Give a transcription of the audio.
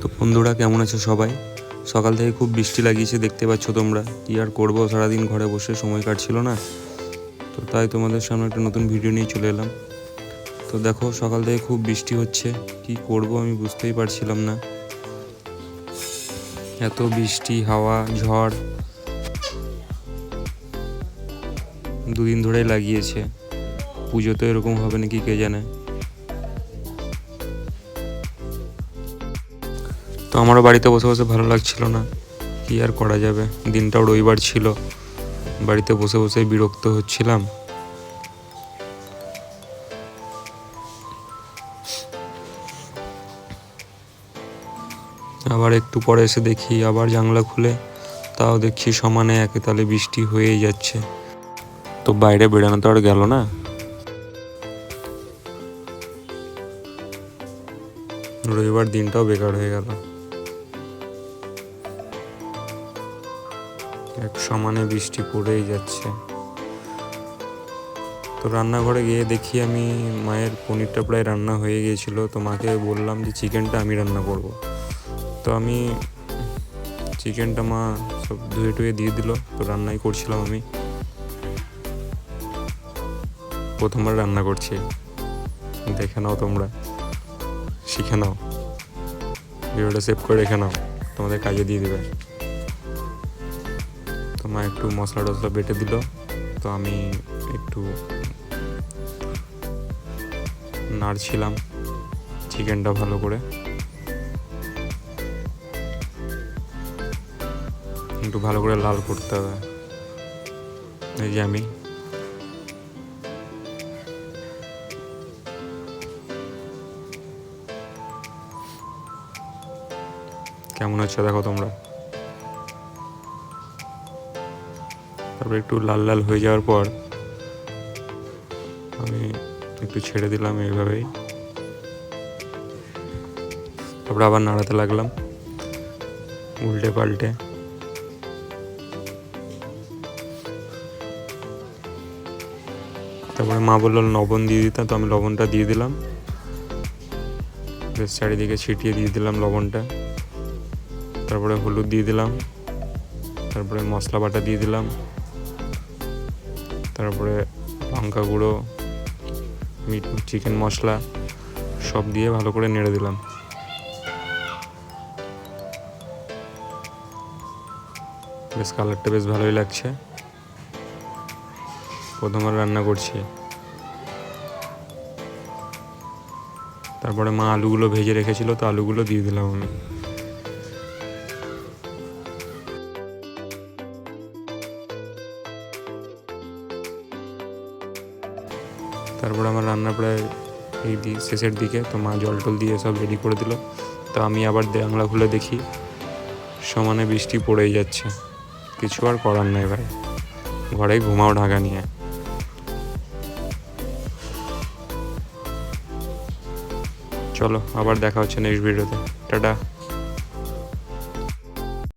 তো বন্ধুরা, কেমন আছো সবাই? সকাল থেকে খুব বৃষ্টি লাগিয়েছে, দেখতে পাচ্ছ তোমরা। কি আর করব, সারাদিন ঘরে বসে সময় কাটছিল না। তো তাই তোমাদের সামনে একটা নতুন ভিডিও নিয়ে চলে এলাম। তো দেখো, সকাল থেকে খুব বৃষ্টি হচ্ছে। কি করব, আমি বুঝতেই পারছিলাম না। এত বৃষ্টি, হাওয়া, ঝড়। দুদিন ধরেই লাগিয়েছে। পুজো তো এরকম হবে নাকি কে জানে? তো আমারও বাড়িতে বসে বসে ভালো লাগছিল না। কি আর করা যাবে? দিনটাও রবিবার ছিল। বাড়িতে বসে বসে বিরক্ত হচ্ছিলাম। আবার একটু পরে এসে দেখি আবার জানলা খুলে। তাও দেখছি সমানে একে তালে বৃষ্টি হয়েই যাচ্ছে। তো বাইরে বেড়ানো তো আর গেল না। রবিবার দিনটাও বেকার হয়ে গেল। এক সমানে বৃষ্টি পড়েই যাচ্ছে। তো রান্নাঘরে গিয়ে দেখি আমি মায়ের পনিরটা প্রায় রান্না হয়ে গিয়েছিল, তো মাকে বললাম যে চিকেনটা আমি রান্না করব। তো আমি চিকেনটা মা সব ধুয়ে টুয়ে দিয়ে দিল, তো রান্নাই করছিলাম আমি। প্রথমবার রান্না করছি। দেখে নাও তোমরা, শিখে নাও। ভিডিওটা সেভ করে রেখে নাও, তোমাদের কাজে দিয়ে দেবে। মা একটু মশলা টশলা বেটে দিল। তো আমি একটু নাড়ছিলাম চিকেনটা ভালো করে। একটু ভালো করে লাল করতে হবে। এই যে আমি। কেমন হচ্ছে দেখো তোমরা? তারপর একটু লাল লাল হয়ে যাওয়ার পর আমি একটু ছেড়ে দিলাম এইভাবেই। তারপরে আবার নাড়াতে লাগলাম, উল্টে পাল্টে। তারপরে মা বলল, লবণ দিয়ে দিতাম, তো আমি লবণটা দিয়ে দিলাম। বেশ, চারিদিকে ছিটিয়ে দিয়ে দিলাম লবণটা। তারপরে হলুদ দিয়ে দিলাম, তারপরে মশলা বাটা দিয়ে দিলাম। তারপরে লঙ্কা গুঁড়ো মিট চিকেন মশলা সব দিয়ে ভালো করে নেড়ে দিলাম। বেশ কালারটা বেশ ভালোই লাগছে। প্রথমবার রান্না করছি। তারপরে মা আলুগুলো ভেজে রেখেছিল, তো আলুগুলো দিয়ে দিলাম আমি। তারপর আমার রান্না প্রায় এই শেষের দিকে, তো মা জল টল দিয়ে সব রেডি করে দিল। তো আমি আবার জানলা খুলে দেখি, সমানে বৃষ্টি পড়েই যাচ্ছে। কিছু আর করার নাই ভাই। ঘরেই ঘুমাও ঢাকা নিয়ে। চলো, আবার দেখা হচ্ছে নেক্সট ভিডিওতে টাটা।